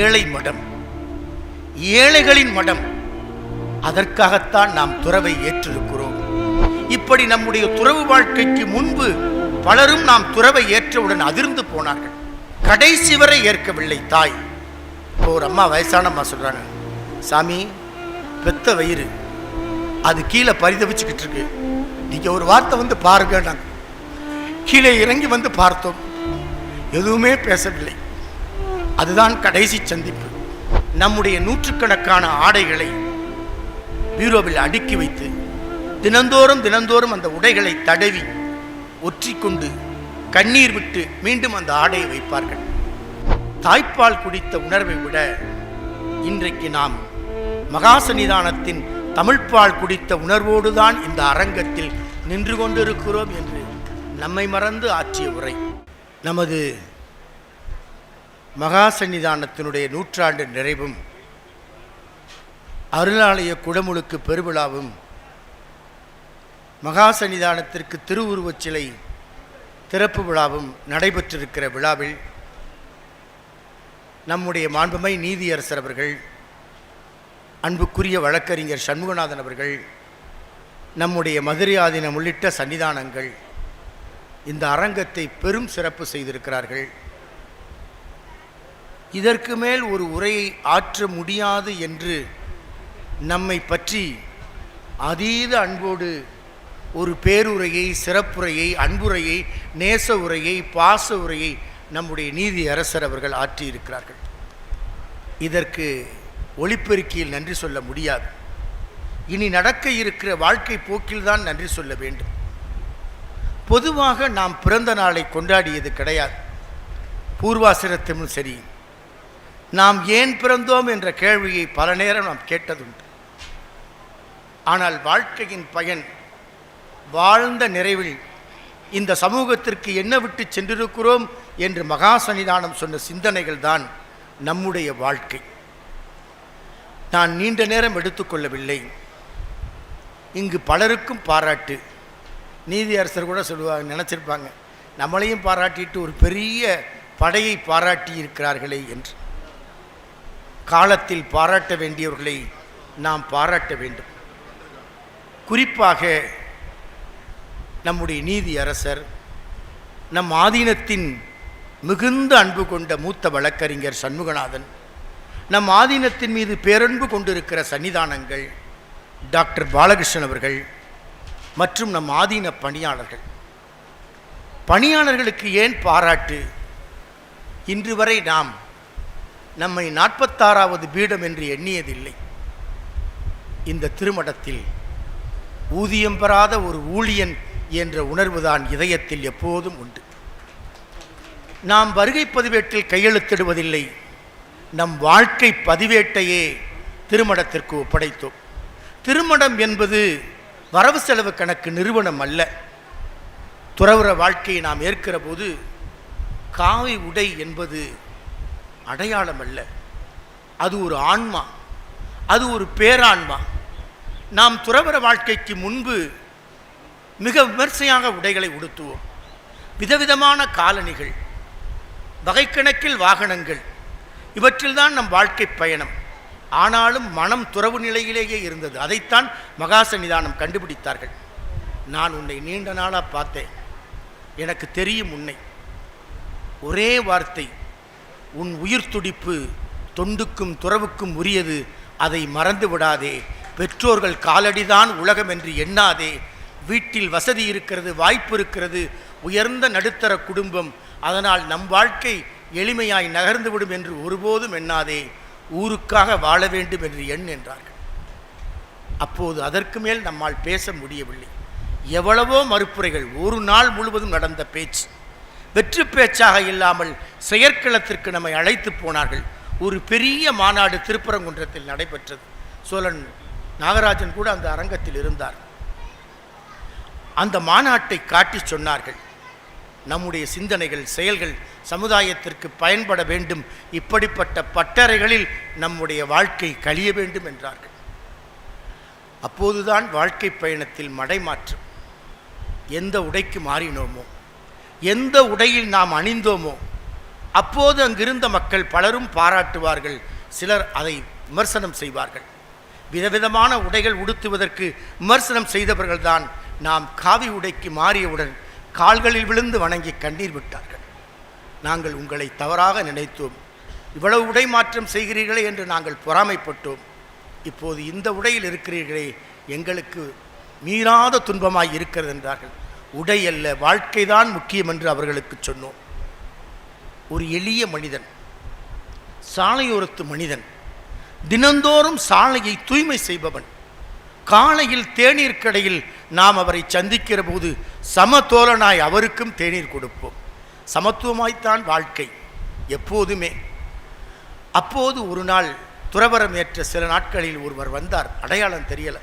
ஏழை மடம். ஏழைகளின் மடம். அதற்காகத்தான் நாம் துறவை ஏற்றிருக்கிறோம். இப்படி நம்முடைய துறவு வாழ்க்கைக்கு முன்பு பலரும் நாம் துறவை ஏற்றவுடன் அதிர்ந்து போனார்கள். கடைசி வரை ஏற்கவில்லை தாய். இப்போ ஒரு அம்மா வயசான அம்மா சொல்றாங்க சாமி பெத்த வயிறு. அது கீழே பரிதவிச்சுக்கிட்டு இருக்கு. நீங்க ஒரு வார்த்தை வந்து பாருங்க நாங்கள் கீழே இறங்கி வந்து பார்த்தோம். எதுவுமே பேசவில்லை. அதுதான் கடைசி சந்திப்பு. நம்முடைய நூற்றுக்கணக்கான ஆடைகளை பீரோவில் அடுக்கி வைத்து தினந்தோறும் தினந்தோறும் அந்த உடைகளை தடவி ஒற்றிக்கொண்டு கண்ணீர் விட்டு மீண்டும் அந்த ஆடையை வைப்பார்கள். தாய்ப்பால் குடித்த உணர்வை விட இன்றைக்கு நாம் மகாசன்னிதானத்தின் தமிழ்ப்பால் குடித்த உணர்வோடுதான் இந்த அரங்கத்தில் நின்று கொண்டிருக்கிறோம் என்று நம்மை மறந்து ஆற்றிய உரை. நமது மகாசன்னிதானத்தினுடைய நூற்றாண்டு நிறைவும் அருளாலய குடமுழுக்கு பெருவிழாவும் மகாசன்னிதானத்திற்கு திருவுருவச் சிலை திறப்பு விழாவும் நடைபெற்றிருக்கிற விழாவில் நம்முடைய மாண்புமை நீதியரசர் அவர்கள் அன்புக்குரிய வழக்கறிஞர் சண்முகநாதன் அவர்கள் நம்முடைய மதுரை ஆதீனம் உள்ளிட்ட சன்னிதானங்கள் இந்த அரங்கத்தை பெரும் சிறப்பு செய்திருக்கிறார்கள். இதற்கு மேல் ஒரு உரையை ஆற்ற முடியாது என்று நம்மை பற்றி அதீத அன்போடு ஒரு பேருரையை சிறப்புரையை அன்புரையை நேச உரையை பாச உரையை நம்முடைய நீதி அரசர் அவர்கள் ஆற்றியிருக்கிறார்கள். இதற்கு ஒளிப்பெருக்கியில் நன்றி சொல்ல முடியாது. இனி நடக்க இருக்கிற வாழ்க்கை போக்கில்தான் நன்றி சொல்ல வேண்டும். பொதுவாக நாம் பிறந்த நாளை கொண்டாடியது கிடையாது. பூர்வாசிரத்திலும் சரி நாம் ஏன் பிறந்தோம் என்ற கேள்வியை பல நேரம் நாம் கேட்டதுண்டு. ஆனால் வாழ்க்கையின் பயன் வாழ்ந்த நிறைவில் இந்த சமூகத்திற்கு என்ன விட்டு சென்றிருக்கிறோம் என்று மகா சன்னிதானம் சொன்ன சிந்தனைகள் தான் நம்முடைய வாழ்க்கை. நான் நீண்ட நேரம் எடுத்துக்கொள்ளவில்லை. இங்கு பலருக்கும் பாராட்டு. நீதியரசர் கூட சொல்லுவாங்க நினச்சிருப்பாங்க. நம்மளையும் பாராட்டிட்டு ஒரு பெரிய படையை பாராட்டி இருக்கிறார்களே என்று. காலத்தில் பாராட்ட வேண்டியவர்களை நாம் பாராட்ட வேண்டும். குறிப்பாக நம்முடைய நீதி அரசர் நம் ஆதீனத்தின் மிகுந்த அன்பு கொண்ட மூத்த வழக்கறிஞர் சண்முகநாதன் நம் ஆதீனத்தின் மீது பேரன்பு கொண்டிருக்கிற சன்னிதானங்கள் டாக்டர் பாலகிருஷ்ணன் அவர்கள் மற்றும் நம் ஆதீன பணியாளர்கள். பணியாளர்களுக்கு ஏன் பாராட்டு? இன்று வரை நாம் நம்மை நாற்பத்தாறாவது பீடம் என்று எண்ணியதில்லை. இந்த திருமடத்தில் ஊதியம் பெறாத ஒரு ஊழியன் என்ற உணர்வுதான் இதயத்தில் எப்போதும் உண்டு. நாம் வருகை பதிவேட்டில் கையெழுத்திடுவதில்லை. நம் வாழ்க்கை பதிவேட்டையே திருமணத்திற்கு ஒப்படைத்தோம். திருமணம் என்பது வரவு செலவு கணக்கு நிறுவனம் அல்ல. துறவுற வாழ்க்கையை நாம் ஏற்கிற போது காவி உடை என்பது அடையாளம் அல்ல அது ஒரு ஆன்மா அது ஒரு பேரான்மா. நாம் துறவர வாழ்க்கைக்கு முன்பு மிக விமர்சையாக உடைகளை உடுத்துவோம். விதவிதமான காலணிகள் வகைக்கணக்கில் வாகனங்கள் இவற்றில்தான் நம் வாழ்க்கை பயணம். ஆனாலும் மனம் துறவு நிலையிலேயே இருந்தது. அதைத்தான் மகாசன்னிதானம் கண்டுபிடித்தார்கள். நான் உன்னை நீண்ட நாளாக பார்த்தேன். எனக்கு தெரியும் உன்னை. ஒரே வார்த்தை உன் உயிர் துடிப்பு தொண்டுக்கும் துறவுக்கும் உரியது. அதை மறந்து விடாதே. பெற்றோர்கள் காலடிதான் உலகம் என்று எண்ணாதே. வீட்டில் வசதி இருக்கிறது வாய்ப்பு இருக்கிறது. உயர்ந்த நடுத்தர குடும்பம். அதனால் நம் வாழ்க்கை எளிமையாய் நகர்ந்துவிடும் என்று ஒருபோதும் எண்ணாதே. ஊருக்காக வாழ வேண்டும் என்று எண் என்றார்கள். அப்போது அதற்கு மேல் நம்மால் பேச முடியவில்லை. எவ்வளவோ மறுப்புரைகள். ஒரு நாள் முழுவதும் நடந்த பேச்சு. வெற்று பேச்சாக இல்லாமல் செயற்களத்திற்கு நம்மை அழைத்து போனார்கள். ஒரு பெரிய மாநாடு திருப்பரங்குன்றத்தில் நடைபெற்றது. சோழன் நாகராஜன் கூட அந்த அரங்கத்தில் இருந்தார். அந்த மாநாட்டை காட்டி சொன்னார்கள் நம்முடைய சிந்தனைகள் செயல்கள் சமுதாயத்திற்கு பயன்பட வேண்டும். இப்படிப்பட்ட பட்டறைகளில் நம்முடைய வாழ்க்கை கழிய வேண்டும் என்றார்கள். அப்போதுதான் வாழ்க்கை பயணத்தில் மடைமாற்றம். எந்த உடைக்கு மாறினோமோ? எந்த உடையில் நாம் அணிந்தோமோ அப்போது அங்கிருந்த மக்கள் பலரும் பாராட்டுவார்கள். சிலர் அதை விமர்சனம் செய்வார்கள். விதவிதமான உடைகள் உடுத்துவதற்கு விமர்சனம் செய்தவர்கள்தான் நாம் காவி உடைக்கு மாறியவுடன் கால்களில் விழுந்து வணங்கி கண்ணீர் விட்டார்கள். நாங்கள் உங்களை தவறாக நினைத்தோம். இவ்வளவு உடை மாற்றம் செய்கிறீர்களே என்று நாங்கள் பொறாமைப்பட்டோம். இப்போது இந்த உடையில் இருக்கிறீர்களே எங்களுக்கு மீறாத துன்பமாய் இருக்கிறது என்றார்கள். உடை அல்ல வாழ்க்கை தான் முக்கியம் என்று அவர்களுக்கு சொன்னோம். ஒரு எளிய மனிதன் சாலையோரத்து மனிதன் தினந்தோறும் சாலையை தூய்மை செய்பவன் காலையில் தேநீர் கடையில் நாம் அவரை சந்திக்கிற போது சமதோலனாய் அவருக்கும் தேநீர் கொடுப்போம். சமத்துவமாய்த்தான் வாழ்க்கை எப்போதுமே. அப்போது ஒரு நாள் துறவரம் ஏற்ற சில நாட்களில் ஒருவர் வந்தார் அடையாளம் தெரியலை.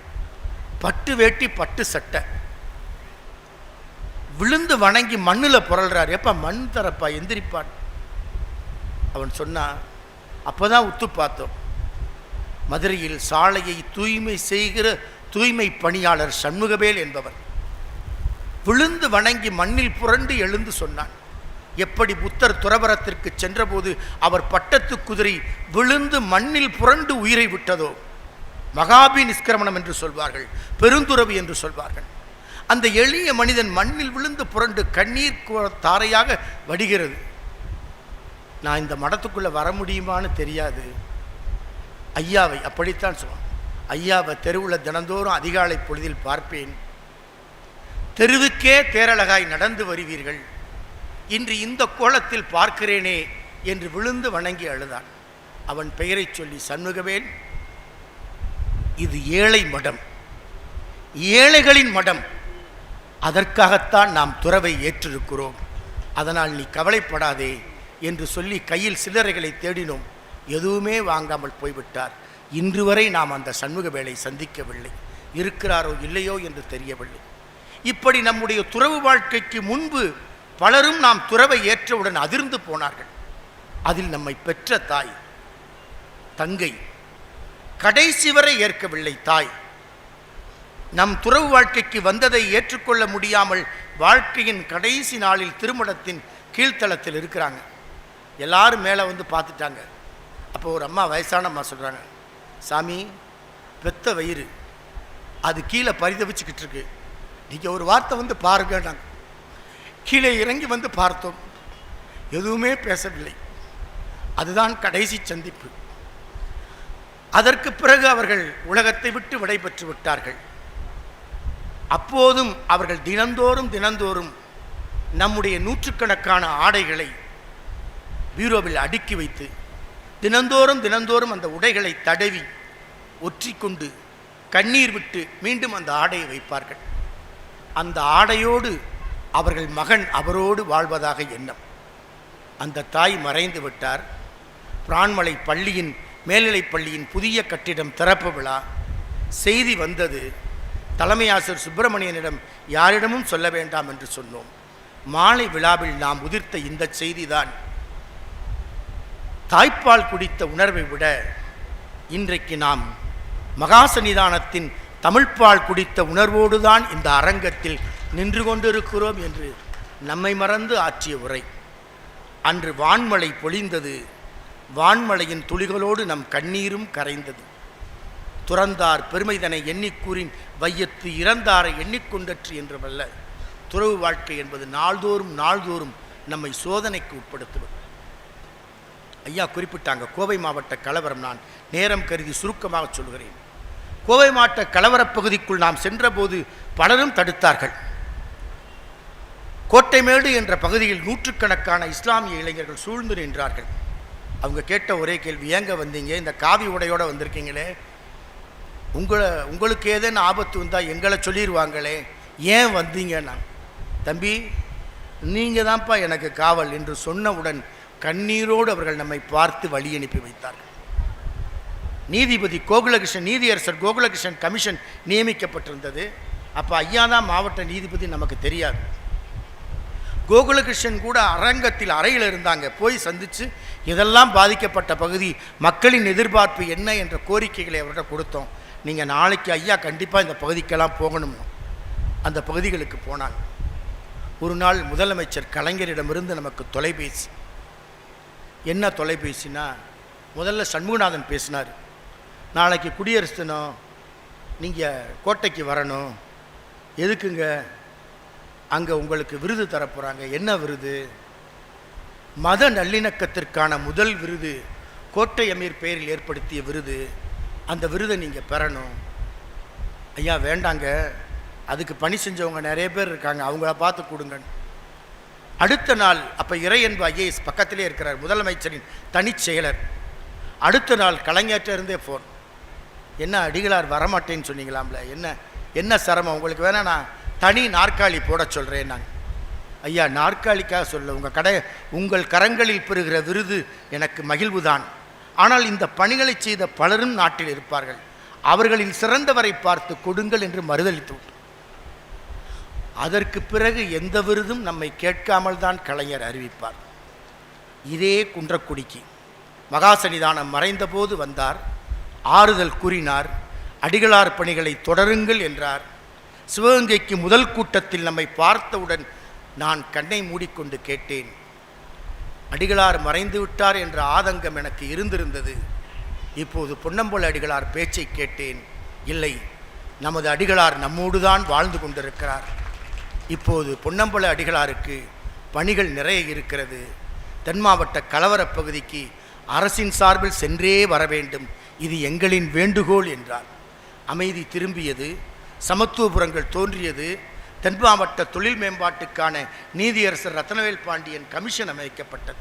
பட்டு வேட்டி பட்டு சட்டை. விழுந்து வணங்கி மண்ணில் புரள்றார். எப்ப மண் தரப்பா எந்திரிப்பான். அவன் சொன்னான் அப்பதான் உத்து பார்த்தோம். மதுரையில் சாலையை தூய்மை செய்கிற தூய்மை பணியாளர் சண்முகவேல் என்பவர். விழுந்து வணங்கி மண்ணில் புரண்டு எழுந்து சொன்னான். எப்படி புத்தர் துறவரத்திற்கு சென்றபோது அவர் பட்டத்து குதிரை விழுந்து மண்ணில் புரண்டு உயிரை விட்டதோ? மகாபி நிஷ்கிரமணம் என்று சொல்வார்கள் பெருந்துறவு என்று சொல்வார்கள். அந்த எளிய மனிதன் மண்ணில் விழுந்து புரண்டு கண்ணீர் தாரையாக வடிகிறது. நான் இந்த மடத்துக்குள்ளே வர முடியுமான்னு தெரியாது. ஐயாவை அப்படித்தான் சொல்லுவான். ஐயாவை தெருவில் தினந்தோறும் அதிகாலை பொழுதில் பார்ப்பேன். தெருவுக்கே தேரழகாய் நடந்து வருவீர்கள். இன்று இந்த கோலத்தில் பார்க்கிறேனே என்று விழுந்து வணங்கி அழுதான். அவன் பெயரைச் சொல்லி சண்முகவேன். இது ஏழை மடம். ஏழைகளின் மடம். அதற்காகத்தான் நாம் துறவை ஏற்றிருக்கிறோம். அதனால் நீ கவலைப்படாதே என்று சொல்லி கையில் சில்லறைகளை தேடினோம். எதுவுமே வாங்காமல் போய்விட்டார். இன்று வரை நாம் அந்த சண்முக வேலை சந்திக்கவில்லை. இருக்கிறாரோ இல்லையோ என்று தெரியவில்லை. இப்படி நம்முடைய துறவு வாழ்க்கைக்கு முன்பு பலரும் நாம் துறவை ஏற்றவுடன் அதிர்ந்து போனார்கள். அதில் நம்மை பெற்ற தாய் தங்கை கடைசி வரை ஏற்கவில்லை தாய். நம் துறவு வாழ்க்கைக்கு வந்ததை ஏற்றுக்கொள்ள முடியாமல் வாழ்க்கையின் கடைசி நாளில் திருமணத்தின் கீழ்த்தளத்தில் இருக்கிறாங்க. எல்லாரும் மேலே வந்து பார்த்துட்டாங்க. அப்போ ஒரு அம்மா வயசான அம்மா சொல்கிறாங்க சாமி பெத்த வயிறு அது கீழே பரிதவிச்சுக்கிட்டு இருக்கு. நீங்கள் ஒரு வார்த்தை வந்து பாருங்க நாங்கள் கீழே இறங்கி வந்து பார்த்தோம். எதுவுமே பேசவில்லை. அதுதான் கடைசி சந்திப்பு. அதற்கு பிறகு அவர்கள் உலகத்தை விட்டு விடைபெற்று விட்டார்கள். அப்போதும் அவர்கள் தினந்தோறும் தினந்தோறும் நம்முடைய நூற்றுக்கணக்கான ஆடைகளை பீரோவில் அடுக்கி வைத்து தினந்தோறும் தினந்தோறும் அந்த உடைகளை தடவி ஒற்றிக்கொண்டு கண்ணீர் விட்டு மீண்டும் அந்த ஆடையை வைப்பார்கள். அந்த ஆடையோடு அவர்கள் மகன் அவரோடு வாழ்வதாக எண்ணம். அந்த தாய் மறைந்து விட்டார். பிரான்மலை பள்ளியின் மேல்நிலைப் பள்ளியின் புதிய கட்டிடம் திறப்பு விழா செய்தி வந்தது. தலைமை ஆசிரியர் சுப்பிரமணியனிடம் யாரிடமும் சொல்ல வேண்டாம் என்று சொன்னோம். மாலை விழாவில் நாம் உதிர்த்த இந்த செய்திதான் தாய்ப்பால் குடித்த உணர்வை விட இன்றைக்கு நாம் மகாசன்னிதானத்தின் தமிழ்ப்பால் குடித்த உணர்வோடுதான் இந்த அரங்கத்தில் நின்று கொண்டிருக்கிறோம் என்று நம்மை மறந்து ஆற்றிய உரை. அன்று வான்மழை பொழிந்தது. வான்மழையின் துளிகளோடு நம் கண்ணீரும் கரைந்தது. துறந்தார் பெருமைதனை எண்ணிக்கூறின் வையத்து இறந்தாரை எண்ணிக்கொண்டற்று என்றுமல்ல துறவு வாழ்க்கை என்பது நாள்தோறும் நாள்தோறும் நம்மை சோதனைக்கு உட்படுத்துவது. ஐயா குறிப்பிட்டாங்க கோவை மாவட்ட கலவரம் நான் நேரம் கருதி சுருக்கமாக சொல்கிறேன். கோவை மாவட்ட கலவரப் பகுதிக்குள் நாம் சென்றபோது பலரும் தடுத்தார்கள். கோட்டைமேடு என்ற பகுதியில் நூற்றுக்கணக்கான இஸ்லாமிய இளைஞர்கள் சூழ்ந்து நின்றார்கள். அவங்க கேட்ட ஒரே கேள்வி ஏங்க வந்தீங்க? இந்த காவி உடையோடு வந்திருக்கீங்களே? உங்களை உங்களுக்கு ஏதேன்னு ஆபத்து வந்தால் எங்களை சொல்லிடுவாங்களே ஏன் வந்தீங்கன்னா தம்பி நீங்கள் தான்ப்பா எனக்கு காவல் என்று சொன்னவுடன் கண்ணீரோடு அவர்கள் நம்மை பார்த்து வழி அனுப்பி வைத்தார்கள். நீதிபதி கோகுலகிருஷ்ணன் நீதியரசர் கோகுலகிருஷ்ணன் கமிஷன் நியமிக்கப்பட்டிருந்தது. அப்போ ஐயா தான் மாவட்ட நீதிபதி நமக்கு தெரியாது. கோகுலகிருஷ்ணன் கூட அரங்கத்தில் அறையில் இருந்தாங்க. போய் சந்தித்து இதெல்லாம் பாதிக்கப்பட்ட பகுதி மக்களின் எதிர்பார்ப்பு என்ன என்ற கோரிக்கைகளை அவர்கிட்ட கொடுத்தோம். நீங்கள் நாளைக்கு ஐயா கண்டிப்பாக இந்த பகுதிக்கெல்லாம் போகணும் அந்த பகுதிகளுக்கு போனாங்க ஒரு நாள் முதலமைச்சர் கலைஞரிடமிருந்து நமக்கு தொலைபேசி. என்ன தொலைபேசினா முதல்ல சண்முகநாதன் பேசினார். நாளைக்கு குடியரசு தினம் நீங்கள் கோட்டைக்கு வரணும். எதுக்குங்க? அங்கே உங்களுக்கு விருது தரப்போகிறாங்க என்ன விருது? மத நல்லிணக்கத்திற்கான முதல் விருது கோட்டை அமீர் பெயரில் ஏற்படுத்திய விருது. அந்த விருதை நீங்கள் பெறணும். ஐயா வேண்டாங்க. அதுக்கு பணி செஞ்சவங்க நிறைய பேர் இருக்காங்க. அவங்கள பார்த்து கொடுங்க. அடுத்த நாள் அப்போ இறையன்பு ஐஏஎஸ் பக்கத்திலே இருக்கிறார். முதலமைச்சரின் தனிச் செயலர். அடுத்த நாள் கலைஞர்கிட்ட இருந்தே ஃபோன் என்ன அடிகளார் வரமாட்டேன்னு சொன்னீங்களாம்ல? என்ன என்ன சிரமம்? உங்களுக்கு வேணா நான் தனி நாற்காலி போட சொல்கிறேன் நான் ஐயா நாற்காலிக்காக சொல்ல உங்கள் கடை உங்கள் கரங்களில் பெறுகிற விருது எனக்கு மகிழ்வுதான். ஆனால் இந்த பணிகளை செய்த பலரும் நாட்டில் இருப்பார்கள். அவர்களில் சிறந்தவரை பார்த்து கொடுங்கள் என்று மறுதளித்து அதற்கு பிறகு எந்த விருதும் நம்மை கேட்காமல் தான் கலைஞர் அறிவிப்பார். இதே குன்றக்குடிக்கு மகாசன்னிதானம் மறைந்தபோது வந்தார். ஆறுதல் கூறினார் அடிகளார் பணிகளை தொடருங்கள் என்றார். சிவகங்கைக்கு முதல் கூட்டத்தில் நம்மை பார்த்தவுடன் நான் கண்ணை மூடிக்கொண்டு கேட்டேன். அடிகளார் மறைந்து விட்டார் என்ற ஆதங்கம் எனக்கு இருந்திருந்தது. இப்போது பொன்னம்பல அடிகளார் பேச்சை கேட்டேன். இல்லை நமது அடிகளார் நம்மோடுதான் வாழ்ந்து கொண்டிருக்கிறார். இப்போது பொன்னம்பல அடிகளாருக்கு பணிகள் நிறைய இருக்கிறது. தென் மாவட்ட கலவரப் பகுதிக்கு அரசின் சார்பில் சென்றே வர வேண்டும். இது எங்களின் வேண்டுகோள் என்றார். அமைதி திரும்பியது சமத்துவபுரங்கள் தோன்றியது தென் மாவட்ட தொழில் மேம்பாட்டுக்கான நீதியரசர் ரத்னவேல் பாண்டியன் கமிஷன் அமைக்கப்பட்டது.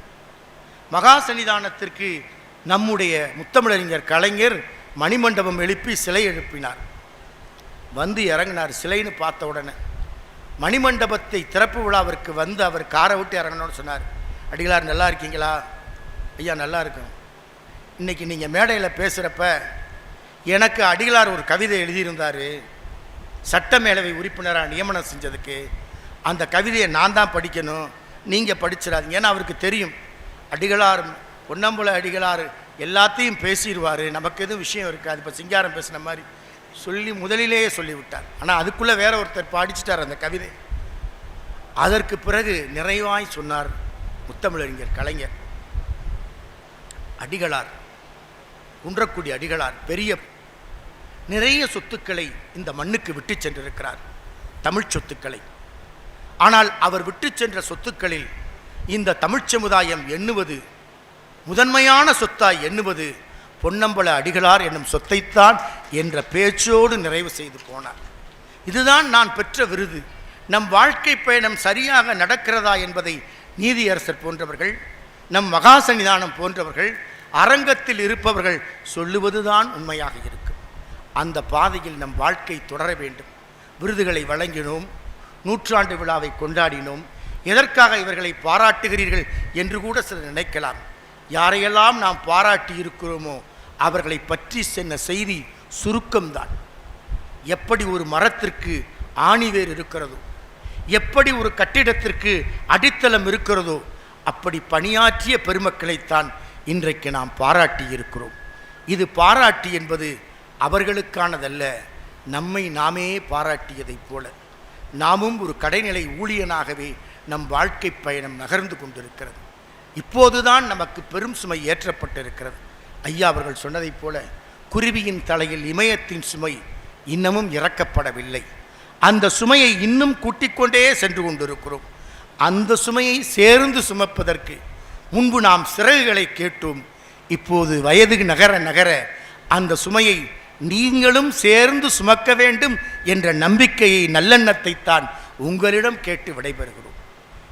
மகா சன்னிதானத்திற்கு நம்முடைய முத்தமிழறிஞர் கலைஞர் மணிமண்டபம் எழுப்பி சிலை எழுப்பினார். வந்து இறங்கினார் சிலைன்னு பார்த்த உடனே. மணிமண்டபத்தை திறப்பு விழாவிற்கு வந்து அவர் காரை விட்டு இறங்கணும்னு சொன்னார். அடிகளார் நல்லா இருக்கீங்களா? ஐயா நல்லா இருக்கும். இன்னைக்கு நீங்கள் மேடையில் பேசுகிறப்ப எனக்கு அடிகளார் ஒரு கவிதை எழுதியிருந்தார். சட்டமேலவை உறுப்பினராக நியமனம் செஞ்சதுக்கு அந்த கவிதையை நான் தான் படிக்கணும். நீங்கள் படிச்சிடாதீங்க. ஏன்னா அவருக்கு தெரியும். அடிகளார் பொன்னம்புல அடிகளார் எல்லாத்தையும் பேசிடுவார். நமக்கு எதுவும் விஷயம் இருக்காது. இப்போ சிங்காரம் பேசின மாதிரி சொல்லி முதலிலேயே சொல்லிவிட்டார். ஆனால் அதுக்குள்ளே வேற ஒருத்தர் படிச்சிட்டார் அந்த கவிதை. அதற்கு பிறகு நிறைவாய் சொன்னார் முத்தமிழறிஞர் கலைஞர். அடிகளார் குன்றக்குடி அடிகளார் பெரிய நிறைய சொத்துக்களை இந்த மண்ணுக்கு விட்டு சென்றிருக்கிறார். தமிழ்ச் சொத்துக்களை. ஆனால் அவர் விட்டு சென்ற சொத்துக்களில் இந்த தமிழ்ச் சமுதாயம் எண்ணுவது முதன்மையான சொத்தாய் எண்ணுவது பொன்னம்பல அடிகளார் என்னும் சொத்தைத்தான் என்ற பேச்சோடு நிறைவு செய்து போனார். இதுதான் நான் பெற்ற விருது. நம் வாழ்க்கை பயணம் சரியாக நடக்கிறதா என்பதை நீதியரசர் போன்றவர்கள் நம் மகாசன்னிதானம் போன்றவர்கள் அரங்கத்தில் இருப்பவர்கள் சொல்லுவதுதான் உண்மையாக இருக்கும் அந்த பாதையில் நம் வாழ்க்கை தொடர வேண்டும். விருதுகளை வழங்கினோம். நூற்றாண்டு விழாவை கொண்டாடினோம். எதற்காக இவர்களை பாராட்டுகிறீர்கள் என்று கூட சிலர் நினைக்கலாம். யாரையெல்லாம் நாம் பாராட்டி இருக்கிறோமோ அவர்களை பற்றி சென்ன செய்தி சுருக்கம்தான். எப்படி ஒரு மரத்திற்கு ஆணிவேர் இருக்கிறதோ எப்படி ஒரு கட்டிடத்திற்கு அடித்தளம் இருக்கிறதோ அப்படி பணியாற்றிய பெருமக்களைத்தான் இன்றைக்கு நாம் பாராட்டி இருக்கிறோம். இது பாராட்டு என்பது அவர்களுக்கானதல்ல. நம்மை நாமே பாராட்டியதைப் போல. நாமும் ஒரு கடைநிலை ஊழியனாகவே நம் வாழ்க்கை பயணம் நகர்ந்து கொண்டிருக்கிறது. இப்போதுதான் நமக்கு பெரும் சுமை ஏற்றப்பட்டிருக்கிறது. ஐயா அவர்கள் சொன்னதைப் போல குருவியின் தலையில் இமயத்தின் சுமை இன்னமும் இறக்கப்படவில்லை. அந்த சுமையை இன்னும் கூட்டிக்கொண்டே சென்று கொண்டிருக்கிறோம். அந்த சுமையை சேர்ந்து சுமப்பதற்கு முன்பு நாம் சிறகுகளை கேட்டோம். இப்போது வயது நகர நகர அந்த சுமையை நீங்களும் சேர்ந்து சுமக்க வேண்டும் என்ற நம்பிக்கையை நல்லெண்ணத்தை தான் உங்களிடம் கேட்டு விடைபெறுகிறோம்.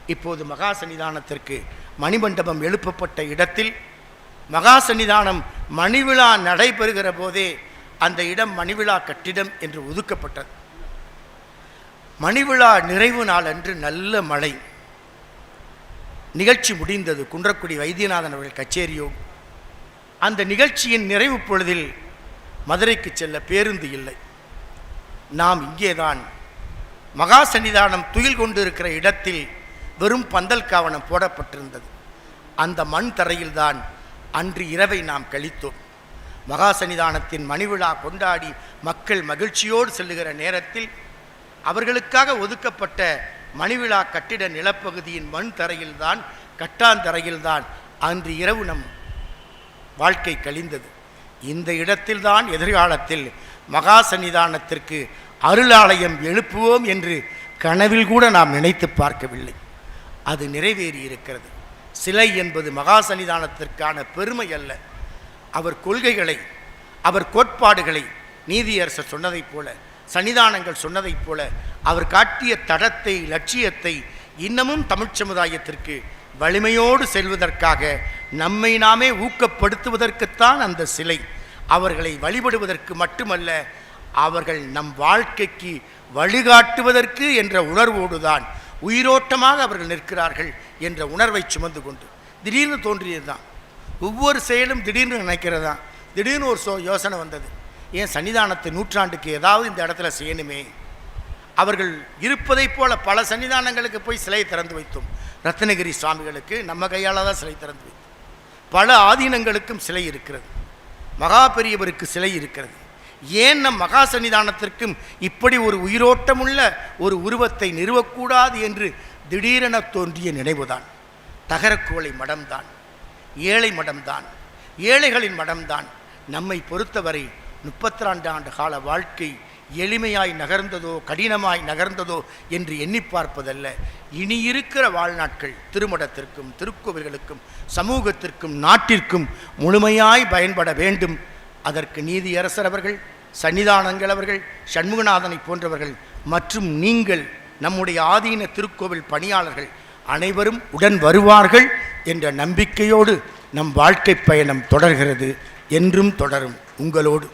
இப்போது மகா சன்னிதானத்திற்கு மணிமண்டபம் எழுப்பப்பட்ட இடத்தில் மகா சன்னிதானம் மணிவிழா நடைபெறுகிற போதே அந்த இடம் மணிவிழா கட்டிடம் என்று ஒதுக்கப்பட்டது. மணிவிழா நிறைவு நாள் அன்று நல்ல மழை. நிகழ்ச்சி முடிந்தது குன்றக்குடி வைத்தியநாதன் அவர்கள் கச்சேரியோடு. அந்த நிகழ்ச்சியின் நிறைவு பொழுதில் மதுரைக்கு செல்ல பேருந்து இல்லை. நாம் இங்கேதான் மகா சன்னிதானம் துயில் கொண்டிருக்கிற இடத்தில் வெறும் பந்தல் காவணம் போடப்பட்டிருந்தது. அந்த மண் தரையில்தான் அன்று இரவை நாம் கழித்தோம். மகா சன்னிதானத்தின் மணிவிழா கொண்டாடி மக்கள் மகிழ்ச்சியோடு செல்லுகிற நேரத்தில் அவர்களுக்காக ஒதுக்கப்பட்ட மணிவிழா கட்டிட நிலப்பகுதியின் மண் தரையில்தான் கட்டாந்தரையில்தான் அன்று இரவு நம் வாழ்க்கை கழிந்தது. இந்த இடத்தில்தான் எதிர்காலத்தில் மகா சன்னிதானத்திற்கு அருளாலயம் எழுப்புவோம் என்று கனவில் கூட நாம் நினைத்து பார்க்கவில்லை. அது நிறைவேறி இருக்கிறது. சிலை என்பது மகா சன்னிதானத்திற்கான பெருமை அல்ல. அவர் கொள்கைகளை அவர் கோட்பாடுகளை நீதியரசர் சொன்னதைப் போல சன்னிதானங்கள் சொன்னதைப் போல அவர் காட்டிய தடத்தை லட்சியத்தை இன்னமும் தமிழ்ச் சமுதாயத்திற்கு வலிமையோடு செல்வதற்காக நம்மை நாமே ஊக்கப்படுத்துவதற்குத்தான் அந்த சிலை. அவர்களை வழிபடுவதற்கு மட்டுமல்ல அவர்கள் நம் வாழ்க்கைக்கு வழிகாட்டுவதற்கு என்ற உணர்வோடுதான் உயிரோட்டமாக அவர்கள் நிற்கிறார்கள் என்ற உணர்வை சுமந்து கொண்டு. திடீர்னு தோன்றியதுதான். ஒவ்வொரு செயலும் திடீர்னு நினைக்கிறது? தான் திடீர்னு ஒரு சோ யோசனை வந்தது. ஏன் சன்னிதானத்தை நூற்றாண்டுக்கு ஏதாவது இந்த இடத்துல செய்யணுமே? அவர்கள் இருப்பதைப் போல பல சன்னிதானங்களுக்கு போய் சிலை திறந்து வைத்தோம். ரத்னகிரி சுவாமிகளுக்கு நம்ம கையால் தான் சிலை திறந்து வைத்தோம். பல ஆதீனங்களுக்கும் சிலை இருக்கிறது. மகா பெரியவருக்கு சிலை இருக்கிறது. ஏன் நம் மகா சன்னிதானத்திற்கும் இப்படி ஒரு உயிரோட்டமுள்ள ஒரு உருவத்தை நிறுவக்கூடாது என்று திடீரென தோன்றிய நினைவுதான். தகரக்கோளை மடம்தான். ஏழை மடம்தான். ஏழைகளின் மடம்தான். நம்மை பொறுத்தவரை முப்பத்தி ஆண்டு கால வாழ்க்கை எளிமையாய் நகர்ந்ததோ கடினமாய் நகர்ந்ததோ என்று எண்ணி பார்ப்பதல்ல. இனி இருக்கிற வாழ்நாட்கள் திருமடத்திற்கும் திருக்கோவில்களுக்கும் சமூகத்திற்கும் நாட்டிற்கும் முழுமையாய் பயன்பட வேண்டும். அதற்கு நீதியரசர் அவர்கள் சன்னிதானங்கள் அவர்கள் சண்முகநாதனை போன்றவர்கள் மற்றும் நீங்கள் நம்முடைய ஆதீன திருக்கோவில் பணியாளர்கள் அனைவரும் உடன் வருவார்கள் என்ற நம்பிக்கையோடு நம் வாழ்க்கை பயணம் தொடர்கிறது. என்றும் தொடரும். உங்களோடு